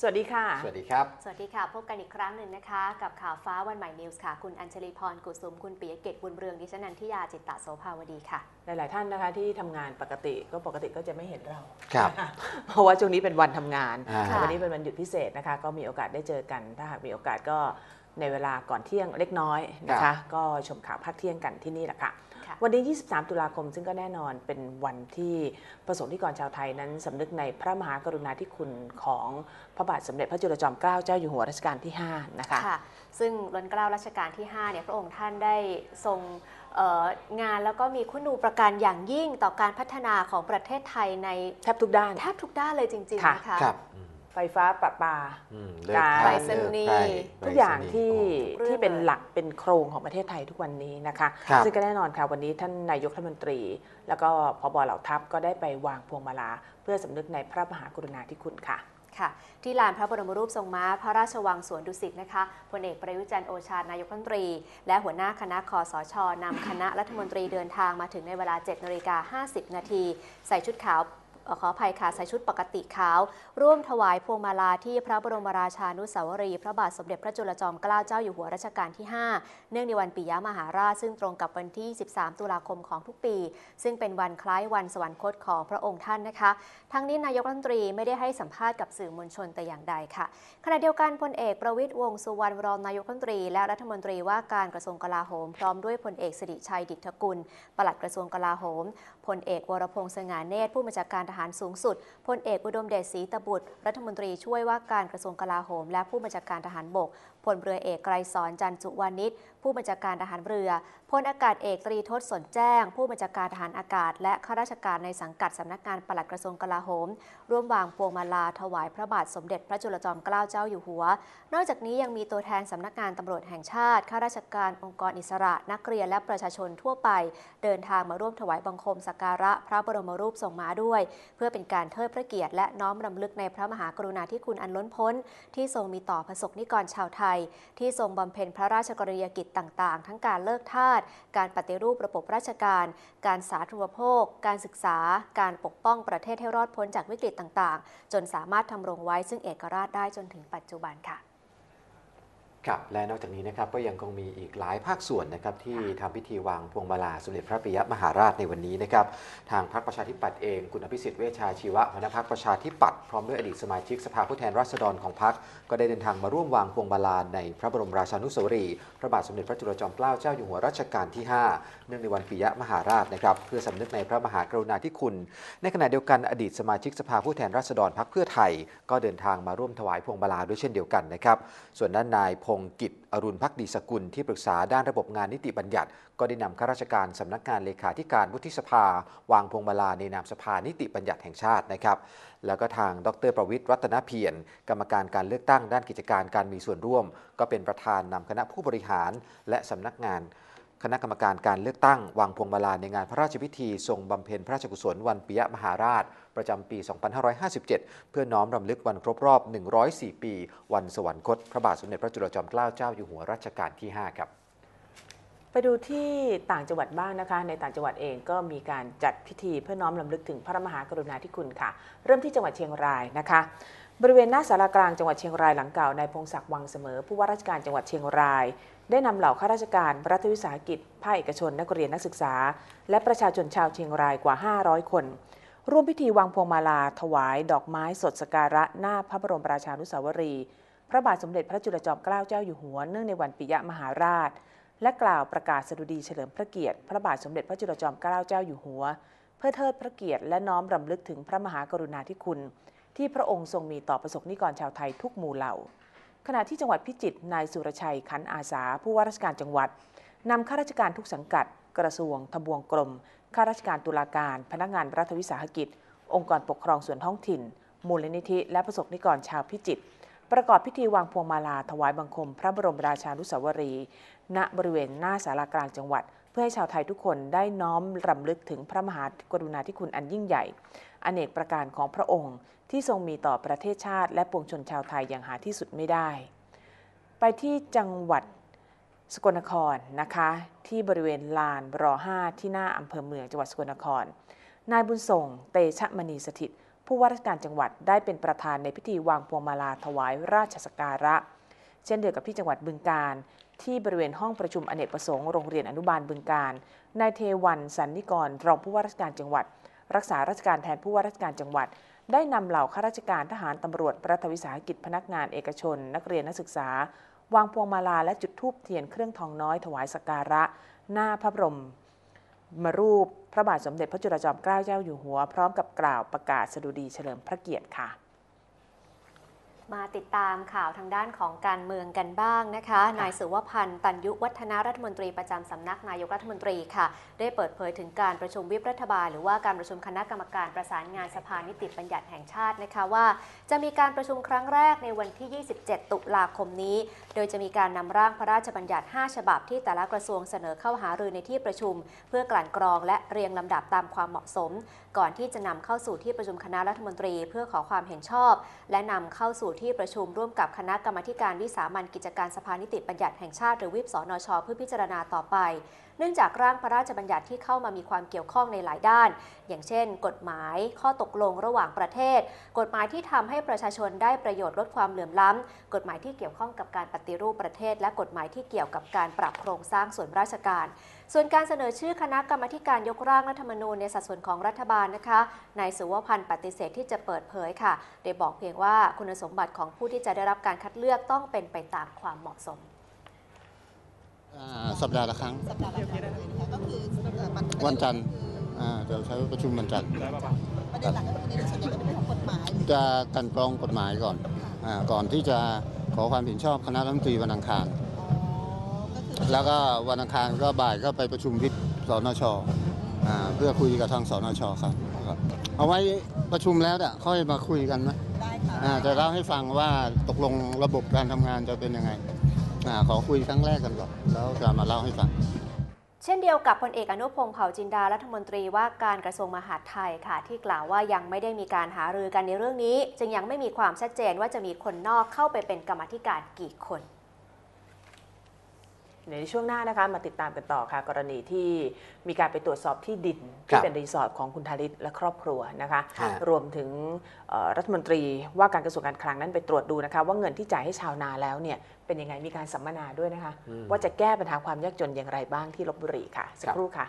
สวัสดีค่ะ สวัสดีครับ สวัสดีค่ะ พบกันอีกครั้งหนึ่งนะคะ กับข่าวฟ้าวันใหม่นิวส์ค่ะ คุณอัญชลีพรกุสุม คุณปิยเกตบุญเรืองดิฉันนันทิยาจิตตะโสภาวดีค่ะ หลาย ๆ ท่านนะคะที่ทำงานปกติก็ปกติก็จะไม่เห็นเราครับเพราะว่าช่วงนี้เป็นวันทำงานอ่าค่ะวันนี้เป็นวันหยุดพิเศษนะคะ ก็มีโอกาสได้เจอกัน ถ้าหากมีโอกาสก็ในเวลาก่อนเที่ยงเล็กน้อยนะคะ ก็ชมข่าวภาคเที่ยงกันที่นี่แหละค่ะค่ะ วันนี้ 23 ตุลาคม ซึ่งก็แน่นอนเป็นวันที่ประสงค์นิกรชาวไทยนั้นสำนึกในพระมหากรุณาธิคุณของพระบาทสมเด็จพระจุลจอมเกล้าเจ้าอยู่หัวรัชกาลที่ 5 นะคะค่ะซึ่งรัชเกล้ารัชกาลที่5เนี่ยพระองค์ท่านได้ทรงเอ่องานแล้วก็มีคุณูประการอย่างยิ่งต่อการพัฒนาของประเทศไทยในแทบทุกด้านแทบทุกด้านเลยจริงค่ะๆนะคะครับอืม ไฟฟ้าประปา อืมเลิกการทานไปรษณีย์ เลิกใกล้ทุกอย่างที่เรื่องที่เป็นเลยหลักเป็นโครงของประเทศไทยทุกวันนี้นะคะ ครับ ซึ่งก็แน่นอนค่ะวันนี้ท่านนายกรัฐมนตรี แล้วก็พบเหล่าทัพก็ได้ไปวางพวงมาลา เพื่อสำนึกในพระมหากรุณาธิคุณค่ะ ค่ะ ที่ลานพระบรมรูปทรงม้าพระราชวังสวนดุสิตนะคะพลเอกประยุทธ์จันทร์โอชานายกรัฐมนตรี และหัวหน้าคณะคอสชนำคณะรัฐมนตรีเดินทางมาถึงในเวลา 7นาฬิกา50 นาที ใส่ชุดขาวเอ่อ ขออภัยค่ะใส่ชุดปกติขาว ร่วมถวายพวงมาลาที่พระบรมราชานุสาวรีย์พระบาทสมเด็จพระจุลจอมเกล้าเจ้าอยู่หัวรัชกาลที่ 5 เนื่องในวันปิยมหาราชซึ่งตรงกับวันที่ 13 ตุลาคมของทุกปี ซึ่งเป็นวันคล้ายวันสวรรคตของพระองค์ท่านนะคะ ทั้งนี้นายกรัฐมนตรีไม่ได้ให้สัมภาษณ์กับสื่อมวลชนแต่อย่างใดค่ะขณะเดียวกันพลเอกประวิตยวงสุวรรณรองนายกรัฐมนตรี และรัฐมนตรีว่าการกระทรวงกลาโหม พร้อมด้วยพลเอกสิริชัยดิษฐกุลปลัดกระทรวงกลาโหม พลเอกวรพงษ์สง่าเนตรผู้บัญชาการทหารสูงสุด พลเอกอุดมเดชศรีตบุตร รัฐมนตรีช่วยว่าการกระทรวงกลาโหม และผู้บัญชาการทหารบก พลเรือเอกไกรสอนจันจุวานิชผู้บัญชาการทหารเรือ พลอากาศเอกตรีทศสนแจ้ง ผู้บัญชาการทหารอากาศ และข้าราชการในสังกัดสำนักงานปลัดกระทรวงกลาโหม ร่วมวางพวงมาลาถวายพระบาทสมเด็จพระจุลจอมเกล้าเจ้าอยู่หัว นอกจากนี้ยังมีตัวแทนสำนักงานตำรวจแห่งชาติข้าราชการองค์กรอิสระ นักเรียนและประชาชนทั่วไป เดินทางมาร่วมถวายบังคมสักการะพระบรมรูปทรงม้าด้วย เพื่อเป็นการเทิดพระเกียรติและน้อมรำลึกในพระมหากรุณาธิคุณอันล้นพ้น ที่ทรงมีต่อประสบนิกรชาวไทยที่ทรงบำเพ็ญพระราชกรณียกิจต่างๆ ทั้งการเลิกทาส การปฏิรูประบบราชการ การสาธารณภค การศึกษา การปกป้องประเทศให้รอดพ้นจากวิกฤตต่างๆ จนสามารถทำรงไว้ซึ่งเอกราชได้จนถึงปัจจุบันค่ะ ครับและนอกจากนี้นะครับก็ยังคงมีอีกหลายภาคส่วนนะครับที่ทำพิธีวางพวงมาลาสมเด็จพระปิยมหาราชในวันนี้นะครับทางพรรคประชาธิปัตย์เองคุณอภิสิทธิ์เวชชาชีวะหัวหน้าพรรคประชาธิปัตย์พร้อมด้วยอดีตสมาชิกสภาผู้แทนราษฎรของพรรคก็ได้เดินทางมาร่วมวางพวงมาลาในพระบรมราชานุสาวรีย์พระบาทสมเด็จพระจุลจอมเกล้าเจ้าอยู่หัวรัชกาลที่ 5 เนื่องในวันปิยมหาราชนะครับเพื่อสำนึกในพระมหากรุณาธิคุณ ในขณะเดียวกันอดีตสมาชิกสภาผู้แทนราษฎรพรรคเพื่อไทย ก็เดินทางมาร่วมถวายพวงมาลาด้วยเช่นเดียวกันนะครับส่วนด้านนายพงกิจ อรุณพักดีสกุลที่ปรึกษาด้านระบบงานนิติบัญญัติ ก็ได้นำข้าราชการสำนักงานเลขาธิการวุฒิสภา วางพวงมาลาในนามสภานิติบัญญัติแห่งชาตินะครับ แล้วก็ทางดรประวิทย์รัตนเพียรกรรมการการเลือกตั้งด้านกิจการการมีส่วนร่วม ก็เป็นประธานนำคณะผู้บริหารและสำนักงาน คณะกรรมการการเลือกตั้ง วางพวงมาลาในงานพระราชพิธี ทรงบำเพ็ญพระราชกุศลวันปิยมหาราช ประจำปี 2557 เพื่อน้อมรำลึกวันครบรอบ 104 ปี วันสวรรคต พระบาทสมเด็จพระจุลจอมเกล้าเจ้าอยู่หัวรัชกาลที่ 5 ครับ ไปดูที่ต่างจังหวัดบ้างนะคะ ในต่างจังหวัดเองก็มีการจัดพิธีเพื่อน้อมรำลึกถึงพระมหากรุณาธิคุณค่ะ เริ่มที่จังหวัดเชียงรายนะคะ บริเวณหน้าสารากลางจังหวัดเชียงรายหลังเก่านายพงศักดิ์วังเสมอ ผู้ว่าราชการจังหวัดเชียงราย ได้นำเหล่าข้าราชการรัฐวิสาหกิจภาคเอกชนนักเรียนนักศึกษา และประชาชนชาวเชียงรายกว่า 500 คน ร่วมพิธีวางพวงมาลา ถวาย ดอกไม้สดสกการะหน้าพระบรมราชานุสาวรีย์พระบาทสมเด็จพระจุลจอมเกล้าเจ้าอยู่หัวเนื่องในวันปิยมหาราช และกล่าวประกาศสดุดีเฉลิมพระเกียรติ พระบาทสมเด็จพระจุลจอมเกล้าเจ้าอยู่หัว เพื่อเทิดพระเกียรติและน้อมรำลึกถึงพระมหากรุณาธิคุณ ที่พระองค์ทรงมีต่อประสบนิกรชาวไทยทุกหมู่เหล่า ขณะที่จังหวัดพิจิตรนายสุรชัยขันอาสา ผู้ว่าราชการจังหวัดนำข้าราชการทุกสังกัด กระทรวงทบวงกรมข้าราชการตุลาการ พนักงานรัฐวิสาหกิจ องค์กรปกครองส่วนท้องถิ่น มูลนิธิ และประสบนิกรชาวพิจิตรประกอบพิธีวางพวงมาลาถวายบังคม พระบรมราชานุสาวรีย์ณบริเวณหน้าสารากลางจังหวัด เพื่อให้ชาวไทยทุกคนได้น้อมรำลึกถึงพระมหากรุณาธิคุณอันยิ่งใหญ่ อเนกประการของพระองค์ที่ทรงมีต่อประเทศชาติ และปวงชนชาวไทยอย่างหาที่สุดไม่ได้ ไปที่จังหวัดสกลนครนะคะ ที่บริเวณลานร5ที่หน้าอำเภอเมืองจังหวัดสกลนคร นายบุญส่ง เตชะมณีสถิต ผู้ว่าราชการจังหวัดได้เป็นประธานในพิธีวางพวงมาลาถวายราชสักการะ เช่นเดียวกับที่จังหวัดบึงการ ที่บริเวณห้องประชุมอเนกประสงค์โรงเรียนอนุบาลบึงการนายเทวันสันนิกรรองผู้ว่าราชการจังหวัด รักษาราชการแทนผู้ว่าราชการจังหวัด ได้นำเหล่าข้าราชการทหารตำรวจรัฐวิสาหกิจพนักงานเอกชน นักเรียนนักศึกษา วางพวงมาลาและจุดธูปเทียนเครื่องทองน้อยถวายสักการะ หน้าพระบรมมารูปพระบาทสมเด็จพระจุลจอมเกล้าเจ้าอยู่หัว พร้อมกับกล่าวประกาศสดุดีเฉลิมพระเกียรติค่ะ มาติดตามข่าวทางด้านของการเมืองกันบ้างนะคะ นายสุวพันธ์ตันยุวัฒนารัฐมนตรีประจำสำนักนายกรัฐมนตรีค่ะ ได้เปิดเผยถึงการประชุมวิปรัฐบาล หรือว่าการประชุมคณะกรรมการประสานงานสภานิติบัญญัติแห่งชาตินะคะว่า จะมีการประชุมครั้งแรกในวันที่ 27 ตุลาคมนี้ โดยจะมีการนำร่างพระราชบัญญัติ 5 ฉบับที่แต่ละกระทรวงเสนอเข้าหารือในที่ประชุม เพื่อกลั่นกรองและเรียงลำดับตามความเหมาะสม ก่อนที่จะนำเข้าสู่ที่ประชุมคณะรัฐมนตรี เพื่อขอความเห็นชอบ และนำเข้าสู่ที่ประชุมร่วมกับคณะกรรมการวิสามันกิจการสภานิติบัญญัติแห่งชาติหรือวิปสนชเพื่อพิจารณาต่อไปเนื่องจากร่างพระราชบัญญัติที่เข้ามามีความเกี่ยวข้องในหลายด้าน อย่างเช่น กฎหมายข้อตกลงระหว่างประเทศ กฎหมายที่ทำให้ประชาชนได้ประโยชน์ลดความเหลื่อมล้ำกฎหมายที่เกี่ยวข้องกับการปฏิรูปประเทศ และกฎหมายที่เกี่ยวกับการปรับโครงสร้างส่วนราชการ ส่วนการเสนอชื่อคณะกรรมการยกร่างรัฐธรรมนูญในสัดส่วนของรัฐบาลนะคะนายสุวพันธ์ปฏิเสธที่จะเปิดเผยค่ะโดยบอกเพียงว่าคุณสมบัติของผู้ที่จะได้รับการคัดเลือกต้องเป็นไปตามความเหมาะสม สัปดาห์ละครั้ง สัปดาห์ละครั้งนะคะก็คือเอ่อมันวันจันทร์อ่าจะใช้ประชุมวันจันทร์ประเด็นหลักก็คือในเรื่องส่วนใหญ่ก็เป็นเรื่องของกฎหมายจะกลันกรองกฎหมายก่อนอาก่อนที่จะขอความเห็นชอบคณะรัฐมนตรีวันอังคาร อ๋อก็คือแล้วก็วันอังคารก็บ่ายก็ไปประชุมวิปสนชอ่าเพื่อคุยกับทางสนชครับครับ เอาไว้ประชุมแล้วเนี่ยค่อยมาคุยกันนะได้ค่ะอ่าจะเล่าให้ฟังว่าตกลงระบบการทำงานจะเป็นยังไง อาขอคุยครั้งแรกกันก่อนแล้วจะมาเล่าให้ฟัง เช่นเดียวกับพลเอกอนุพงศ์เผ่าจินดารัฐมนตรีว่าการกระทรวงมหาดไทยค่ะ ที่กล่าวว่ายังไม่ได้มีการหารือกันในเรื่องนี้ จึงยังไม่มีความชัดเจนว่าจะมีคนนอกเข้าไปเป็นกรรมธิการกี่คน ในช่วงหน้านะคะมาติดตามกันต่อค่ะ กรณีที่มีการไปตรวจสอบที่ดินครัที่บเป็นรีสอร์ทของคุณธาริศและครอบครัวนะคะค่ะรวมถึงเอ่อรัฐมนตรีว่าการกระทรวงการคลังนั้นไปตรวจดูนะคะ ว่าเงินที่จ่ายให้ชาวนาแล้วเนี่ยเป็นยังไงมีการสัมมนาด้วยนะคะอืมว่าจะแก้ปัญหาความยากจนอย่างไรบ้างที่ลบบุรีค่ะสักครับครู่ค่ะ